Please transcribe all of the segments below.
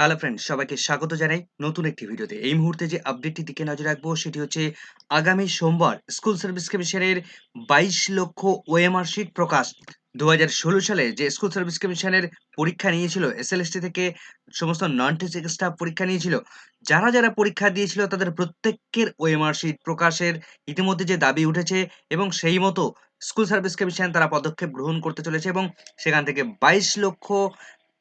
Hello friends সবাইকে স্বাগত জানাই নতুন একটি ভিডিওতে। এই মুহূর্তে যে আপডেটটি দিকে নজর রাখব, সেটি হচ্ছে আগামী সোমবার স্কুল সার্ভিস কমিশনের বাইশ লক্ষ ওএমআর শিট প্রকাশ। দুহাজার ষোলো সালে যে স্কুল সার্ভিস কমিশনের পরীক্ষা নিয়েছিল এসএলএসটি থেকে সমস্ত নন টিচিং স্টাফ পরীক্ষা নিয়েছিল, যারা যারা পরীক্ষা দিয়েছিল, তাদের প্রত্যেকের ওএমআর শিট প্রকাশের ইতিমধ্যে যে দাবি উঠেছে এবং সেই মতো স্কুল সার্ভিস কমিশন তারা পদক্ষেপ গ্রহণ করতে চলেছে এবং সেখান থেকে বাইশ লক্ষ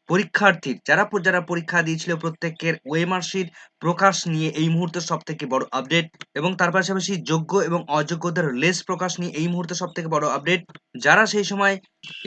পরীক্ষার্থীর, যারা যারা পরীক্ষা দিয়েছিল প্রত্যেকের ওএমআর শিট প্রকাশ নিয়ে এই মুহূর্তে সব থেকে বড় আপডেট এবং তার পাশাপাশি যোগ্য এবং অযোগ্যদের লেস প্রকাশ নিয়ে এই মুহূর্তে সব থেকে বড় আপডেট। যারা সেই সময়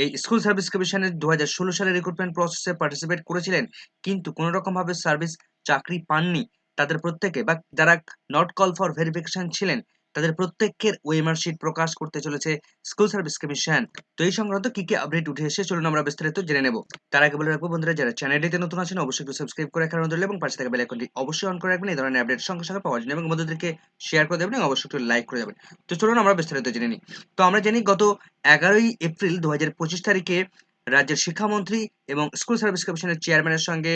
এই স্কুল সার্ভিস কমিশনের দু হাজার ষোলো সালের রিক্রুটমেন্ট প্রসেসে পার্টিসিপেট করেছিলেন, কিন্তু কোনো রকম ভাবে সার্ভিস চাকরি পাননি। তাদের প্রত্যেকে বা যারা নট কল ফর ভেরিফিকেশন ছিলেন তাদের প্রত্যেকের ওএমআর শিট প্রকাশ করতে চলেছে স্কুল সার্ভিস কমিশন। তো এই সংক্রান্ত কি কি আপডেট উঠে এসে চলুন আমরা বিস্তারিত জেনে নেব। তার আগে বলে রাখব বন্ধুরা, যারা চ্যানেলটিতে নতুন আছেন, অবশ্যই একটু সাবস্ক্রাইব করে রাখার অনুরোধ এবং পাশে থাকা বেল আইকনটি অবশ্যই অন করে রাখবেন। এই ধরনের আপডেট সঙ্গে সঙ্গে পাওয়ার জন্য এবং বন্ধুদেরকে শেয়ার করে দেবেন এবং অবশ্যই একটু লাইক করে দেবেন। তো চলুন আমরা বিস্তারিত জেনে নিই। তো আমরা জানি গত এগারোই এপ্রিল দু হাজার পঁচিশ তারিখে রাজ্যের শিক্ষামন্ত্রী এবং স্কুল সার্ভিস কমিশনের চেয়ারম্যানের সঙ্গে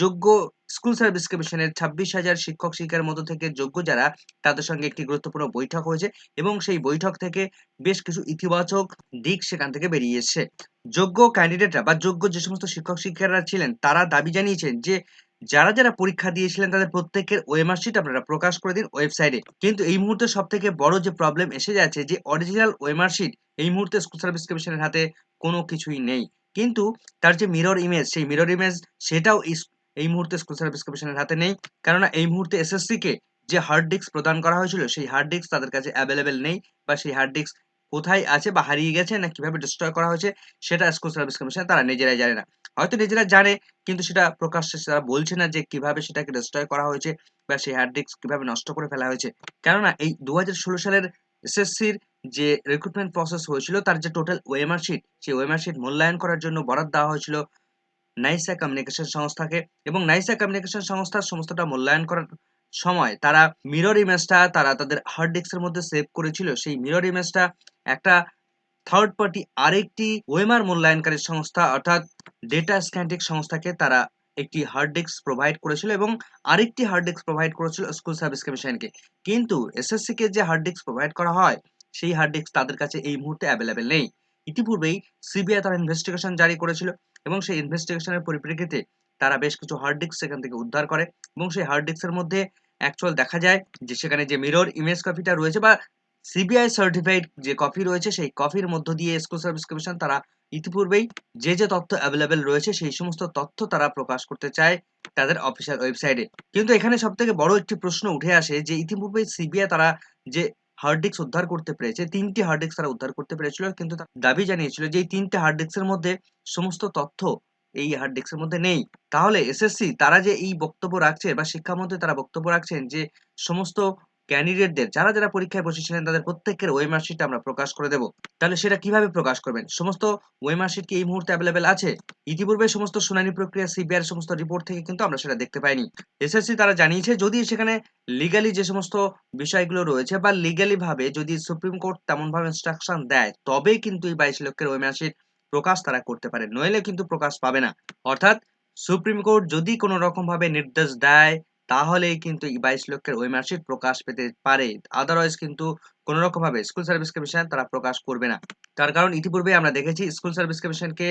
যোগ্য স্কুল সার্ভিস কমিশনের ছাব্বিশ হাজার শিক্ষক শিক্ষার মধ্য থেকে যোগ্য যারা, তাদের সঙ্গে একটি গুরুত্বপূর্ণ বৈঠক হয়েছে এবং সেই বৈঠক থেকে বেশ কিছু ইতিবাচক দিক সেখান থেকে বেরিয়ে এসেছে। যোগ্য ক্যান্ডিডেটরা বা যোগ্য যে সমস্ত শিক্ষক শিক্ষিকারা ছিলেন, তারা দাবি জানিয়েছেন যে, যারা যারা পরীক্ষা দিয়েছিলেন তাদের প্রত্যেকের ওএমআর শিট আপনারা প্রকাশ করে দিন ওয়েবসাইটে। কিন্তু এই মুহূর্তে সব থেকে বড় যে প্রবলেম এসে যাচ্ছে যে অরিজিনাল ওএমআর শিট এই মুহূর্তে স্কুল সার্ভিস কমিশনের হাতে কোনো কিছুই নেই। কিন্তু তার যে মিরর ইমেজ সেই মিরর ইমেজ সেটাও এই- মুহূর্তে স্কুল সার্ভিস কমিশনের হাতে নেই। কেননা এই মুহূর্তে এসএসসি কে যে হার্ড ডিস্ক প্রদান করা হয়েছিল, সেই হার্ড ডিস্ক তাদের কাছে অ্যাভেলেবেল নেই বা সেই হার্ড ডিস্ক কোথায় আছে বা হারিয়ে গেছে না কীভাবে ডিস্ট্রয় করা হয়েছে, সেটা স্কুল সার্ভিস কমিশন তারা নিজেরাই জানে না। হয়তো নিজেরা জানে, কিন্তু সেটা প্রকাশ্যে তারা বলছে না যে কীভাবে সেটাকে ডিস্ট্রয় করা হয়েছে বা সেই হার্ড ডিস্ক কীভাবে নষ্ট করে ফেলা হয়েছে। কেননা এই দু হাজার ষোলো সালের এসএসসির যে রিক্রুটমেন্ট প্রসেস হয়েছিল, তার যে টোটাল ওএমআর শিট সেই ওয়েমার শিট মূল্যায়ন করার জন্য বরাদ দেওয়া হয়েছিল। নাইসা কমিউনিকেশন সংস্থাকে এবং নাইসা কমিউনিকেশন সংস্থার সমস্তটা মূল্যায়ন করার সময় তারা মিরর ইমেজটা তারা তাদের হার্ড ডিস্কের মধ্যে সেভ করেছিল। সেই মিরর ইমেজটা একটা থার্ড পার্টি আরেকটি ওয়েমার মূল্যায়নকারী সংস্থা অর্থাৎ ডেটা স্ক্যান্টিক সংস্থাকে তারা একটি হার্ড ডিস্ক প্রোভাইড করেছিল এবং আরেকটি হার্ড ডিস্ক প্রোভাইড করেছিল স্কুল সার্ভিস কমিশনকে কিন্তু এসএসসি কে যে হার্ড ডিস্ক প্রোভাইড করা হয়, সেই হার্ড ডিস্ক তাদের কাছে এই মুহূর্তে অ্যাভেলেবেল নেই। ইতিপূর্বেই সিবিআই তার ইনভেস্টিগেশন জারি করেছিল এবং সেই ইনভেস্টিগেশনের পরিপ্রেক্ষিতে তারা বেশ কিছু হার্ড ডিস্ক সেখান থেকে উদ্ধার করে এবং সেই হার্ড ডিস্কের মধ্যে অ্যাকচুয়াল দেখা যায় যে সেখানে যে মিরর ইমেজ কপিটা রয়েছে বা সিবিআই সার্টিফাইড যে কপি রয়েছে সেই কপির মধ্য দিয়ে স্কুল সার্ভিস কমিশন তারা ইতিপূর্বেই যে যে তথ্য অ্যাভেলেবেল রয়েছে সেই সমস্ত তথ্য তারা প্রকাশ করতে চায় তাদের অফিসিয়াল ওয়েবসাইটে কিন্তু এখানে সব থেকে বড় একটি প্রশ্ন উঠে আসে যে ইতিপূর্বে সিবিআই তারা যে হার্ড ডিস্ক উদ্ধার করতে পেরেছে, তিনটি হার্ড ডিস্ক তারা উদ্ধার করতে পেরেছিল, কিন্তু তার দাবি জানিয়েছিল যে এই তিনটে হার্ড ডিস্কের মধ্যে সমস্ত তথ্য এই হার্ড ডিস্কের মধ্যে নেই। তাহলে এসএসসি তারা যে এই বক্তব্য রাখছে বা শিক্ষামন্ত্রী তারা বক্তব্য রাখছেন যে সমস্ত ক্যান্ডিডেটদের যারা যারা পরীক্ষায় বসেছিলেন, তাদের প্রত্যেকের ওয়েমার শিট আমরা প্রকাশ করে দেব। তাহলে সেটা কীভাবে প্রকাশ করবেন? সমস্ত ওয়েমার শিট কি এই মুহূর্তে অ্যাভেলেবেল আছে? ইতিপূর্বে সমস্ত শুনানি প্রক্রিয়া সিবিআর সমস্ত রিপোর্ট থেকে কিন্তু আমরা সেটা দেখতে পাইনি। এসএসসি তারা জানিয়েছে, যদি সেখানে লিগালি যে সমস্ত বিষয়গুলো রয়েছে বা লিগালি ভাবে যদি সুপ্রিম কোর্ট তেমন ভাবে ইনস্ট্রাকশন দেয় তবে কিন্তু এই বাইশ লক্ষের ওয়েমার শিট প্রকাশ তারা করতে পারে। নইলে কিন্তু প্রকাশ পাবে না। অর্থাৎ সুপ্রিম কোর্ট যদি কোনো রকম ভাবে নির্দেশ দেয় তাহলেই কিন্তু এই বাইশ লক্ষের ওয়েমার শিট প্রকাশ পেতে পারে। আদারওয়াইজ কিন্তু কোনো রকম ভাবে স্কুল সার্ভিস কমিশন তারা প্রকাশ করবে না। তার কারণ ইতিপূর্বে আমরা দেখেছি স্কুল সার্ভিস কমিশনকে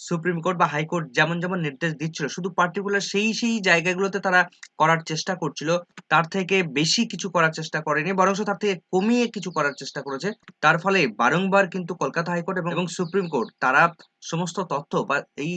সুপ্রিম কোর্ট বা হাইকোর্ট যেমন যেমন নির্দেশ দিচ্ছিল, শুধু পার্টিকুলার সেই সেই জায়গাগুলোতে তারা করার চেষ্টা করছিল। তার থেকে বেশি কিছু করার চেষ্টা করেনি বরং তার থেকে কমিয়ে কিছু করার চেষ্টা করেছে। তার ফলে বারংবার কিন্তু কলকাতা হাইকোর্ট এবং সুপ্রিম কোর্ট তারা সমস্ত তথ্য বা এই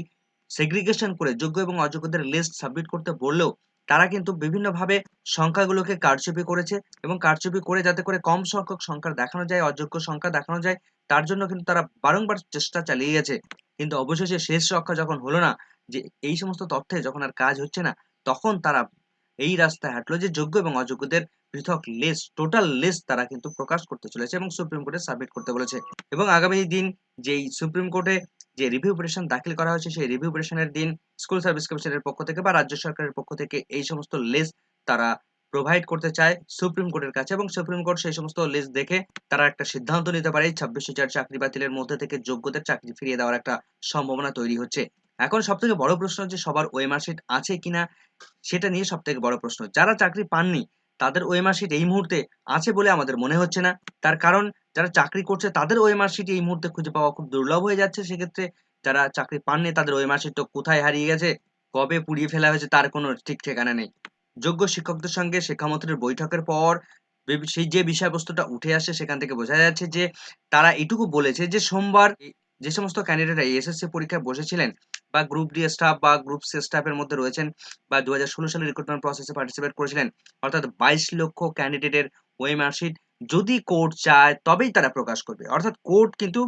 সেগ্রিগেশন করে যোগ্য এবং অযোগ্যদের লিস্ট সাবমিট করতে বললেও তারা কিন্তু বিভিন্নভাবে সংখ্যাগুলোকে কারচুপি করেছে এবং কারচুপি করে যাতে করে কম সংখ্যক সংখ্যা দেখানো যায়, অযোগ্য সংখ্যা দেখানো যায়, তার জন্য কিন্তু তারা বারংবার চেষ্টা চালিয়ে গেছে কিন্তু অবশেষে শেষ রক্ষা যখন হলো না, যে এই সমস্ত তথ্যে যখন আর কাজ হচ্ছে না, তখন তারা এই রাস্তায় হাঁটলো যে যোগ্য এবং অযোগ্যদের পৃথক লিস্ট টোটাল লিস্ট তারা কিন্তু প্রকাশ করতে চলেছে এবং সুপ্রিম কোর্টে সাবমিট করতে বলেছে। এবং আগামী দিন যেই সুপ্রিম কোর্টে যে রিভিউ পিটিশন দাখিল করা হয়েছে, সেই রিভিউ পিটিশনের দিন স্কুল সার্ভিস কমিশনের পক্ষ থেকে বা রাজ্য সরকারের পক্ষ থেকে এই সমস্ত লিস্ট তারা প্রোভাইড করতে চায় সুপ্রিম কোর্টের কাছে এবং সুপ্রিম কোর্ট সেই সমস্ত লিস্ট দেখে তারা একটা সিদ্ধান্ত নিতে পারে ছাব্বিশ হাজার চাকরি বাতিলের মধ্যে থেকে যোগ্যদের চাকরি ফিরিয়ে দেওয়ার একটা সম্ভাবনা তৈরি হচ্ছে। এখন সব থেকে বড় প্রশ্ন হচ্ছে, সবার ওএমআর শিট আছে কিনা সেটা নিয়ে সব থেকে বড় প্রশ্ন। যারা চাকরি পাননি, তাদের ওএমআর শিট এই মুহূর্তে আছে বলে আমাদের মনে হচ্ছে না। তার কারণ যারা চাকরি করছে তাদের ওএমআর শিট এই মুহূর্তে খুঁজে পাওয়া খুব দুর্লভ হয়ে যাচ্ছে। সেক্ষেত্রে যারা চাকরি পাননি তাদের ওএমআর শিট তো কোথায় হারিয়ে গেছে, কবে পুড়িয়ে ফেলা হয়েছে তার কোনো ঠিক ঠিকানা নেই। যোগ্য শিক্ষকদের সঙ্গে শিক্ষামন্ত্রীর বৈঠকের পর সেই যে বিষয়বস্তুটা উঠে আসে, সেখান থেকে বোঝা যাচ্ছে যে তারা এটুকু বলেছে যে সোমবার যে সমস্ত ক্যান্ডিডেটরা এসএসসি পরীক্ষায় বসেছিলেন বা গ্রুপ ডি স্টাফ বা গ্রুপ সি স্টাফের মধ্যে রয়েছেন বা দু হাজার ষোলো সালে রিক্রুটমেন্ট প্রসেসে পার্টিসিপেট করেছিলেন, অর্থাৎ বাইশ লক্ষ ক্যান্ডিডেটের ওএমআর শিট যদি কোর্ট চায় তবেই তারা প্রকাশ করবে। অর্থাৎ কোর্ট কিন্তু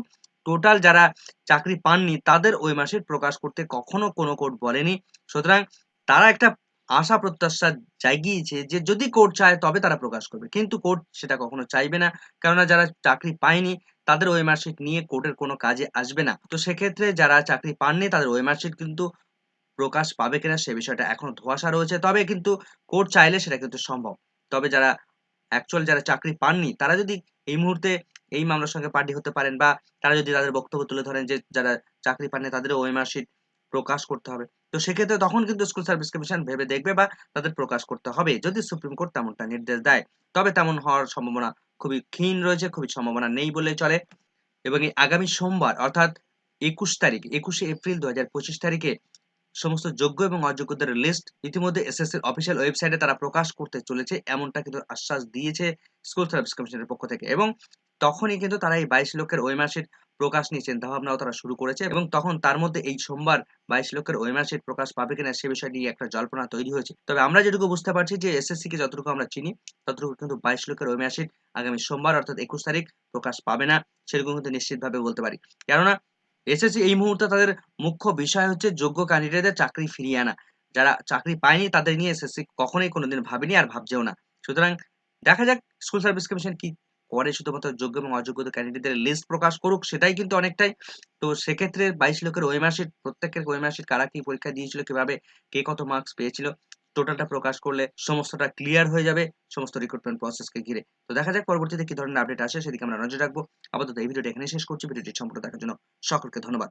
টোটাল যারা চাকরি পাননি তাদের ওএমআর শিট প্রকাশ করতে কখনো কোনো কোর্ট বলেনি। সুতরাং তারা একটা আশা প্রত্যাশা জাগিয়েছে যে যদি কোর্ট চায় তবে তারা প্রকাশ করবে। কিন্তু কোর্ট সেটা কখনো চাইবে না। কেননা যারা চাকরি পায়নি তাদের ওএমআর শিট নিয়ে কোর্টের কোনো কাজে আসবে না। তো সেক্ষেত্রে যারা চাকরি পাননি তাদের ওএমআর শিট কিন্তু প্রকাশ পাবে কিনা সে বিষয়টা এখনও ধোঁয়াশা রয়েছে। তবে কিন্তু কোর্ট চাইলে সেটা কিন্তু সম্ভব। তবে যারা অ্যাকচুয়াল যারা চাকরি পাননি, তারা যদি এই মুহূর্তে এই মামলার সঙ্গে পার্টি হতে পারেন বা তারা যদি তাদের বক্তব্য তুলে ধরেন যে যারা চাকরি পাননি তাদের ওএমআর শিট প্রকাশ করতে হবে। তো সেক্ষেত্রে তখন কিন্তু স্কুল সার্ভিস কমিশন ভেবে দেখবে বা তাদের প্রকাশ করতে হবে। যদি সুপ্রিম কোর্ট তেমনটা নির্দেশ দেয়, তবে তেমন হওয়ার সম্ভাবনা খুবই ক্ষীণ রয়েছে, খুবই সম্ভাবনা নেই বলে চলে। এবং এই আগামী সোমবার, অর্থাৎ একুশ তারিখ, একুশে এপ্রিল দু হাজার পঁচিশ তারিখে সমস্ত যোগ্য এবং অযোগ্যদের লিস্ট ইতিমধ্যে এসএসসির অফিসিয়াল ওয়েবসাইটে তারা প্রকাশ করতে চলেছে, এমনটা কিন্তু আশ্বাস দিয়েছে স্কুল সার্ভিস কমিশনের পক্ষ থেকে। এবং তখনই কিন্তু তারা এই বাইশ লক্ষের ওয়েমার শিট প্রকাশ নিয়ে চিন্তা ভাবনাও তারা শুরু করেছে এবং তখন তার মধ্যে এই সোমবার বাইশ লক্ষের ওয়েমার শিট প্রকাশ পাবে কিনা সে বিষয় নিয়ে একটা জল্পনা তৈরি হয়েছে। তবে আমরা যেটুকু বুঝতে পারছি যে এসএসসি কে যতটুকু আমরা চিনি, ততটুকু কিন্তু বাইশ লক্ষের ওয়েমার শিট আগামী সোমবার অর্থাৎ একুশ তারিখ প্রকাশ পাবে না সেরকম কিন্তু নিশ্চিতভাবে বলতে পারি। কেননা এসএসসি এই মুহূর্তে তাদের মুখ্য বিষয় হচ্ছে যোগ্য ক্যান্ডিডেটদের চাকরি ফিরিয়ে আনা। যারা চাকরি পায়নি তাদের নিয়ে এসএসসি কখনোই কোনোদিন ভাবেনি আর ভাবছেও না। সুতরাং দেখা যাক স্কুল সার্ভিস কমিশন কি করে, শুধুমাত্র যোগ্য এবং অযোগ্য ক্যান্ডিডেটদের লিস্ট প্রকাশ করুক, সেটাই কিন্তু অনেকটাই। তো সেক্ষেত্রে বাইশ লক্ষের ওয়েমার শিট প্রত্যেকের ওয়েমার শিট কারা কি পরীক্ষা দিয়েছিল, কীভাবে কে কত মার্কস পেয়েছিল টোটালটা প্রকাশ করলে সমস্তটা ক্লিয়ার হয়ে যাবে, সমস্ত রিক্রুটমেন্ট প্রসেসকে ঘিরে। তো দেখা যাক পরবর্তীতে কি ধরনের আপডেট আসে, সেদিকে আমরা নজর রাখব। আপাতত এই ভিডিওটা এখানে শেষ করছি। ভিডিওটি সম্পূর্ণ দেখার জন্য সকলকে ধন্যবাদ।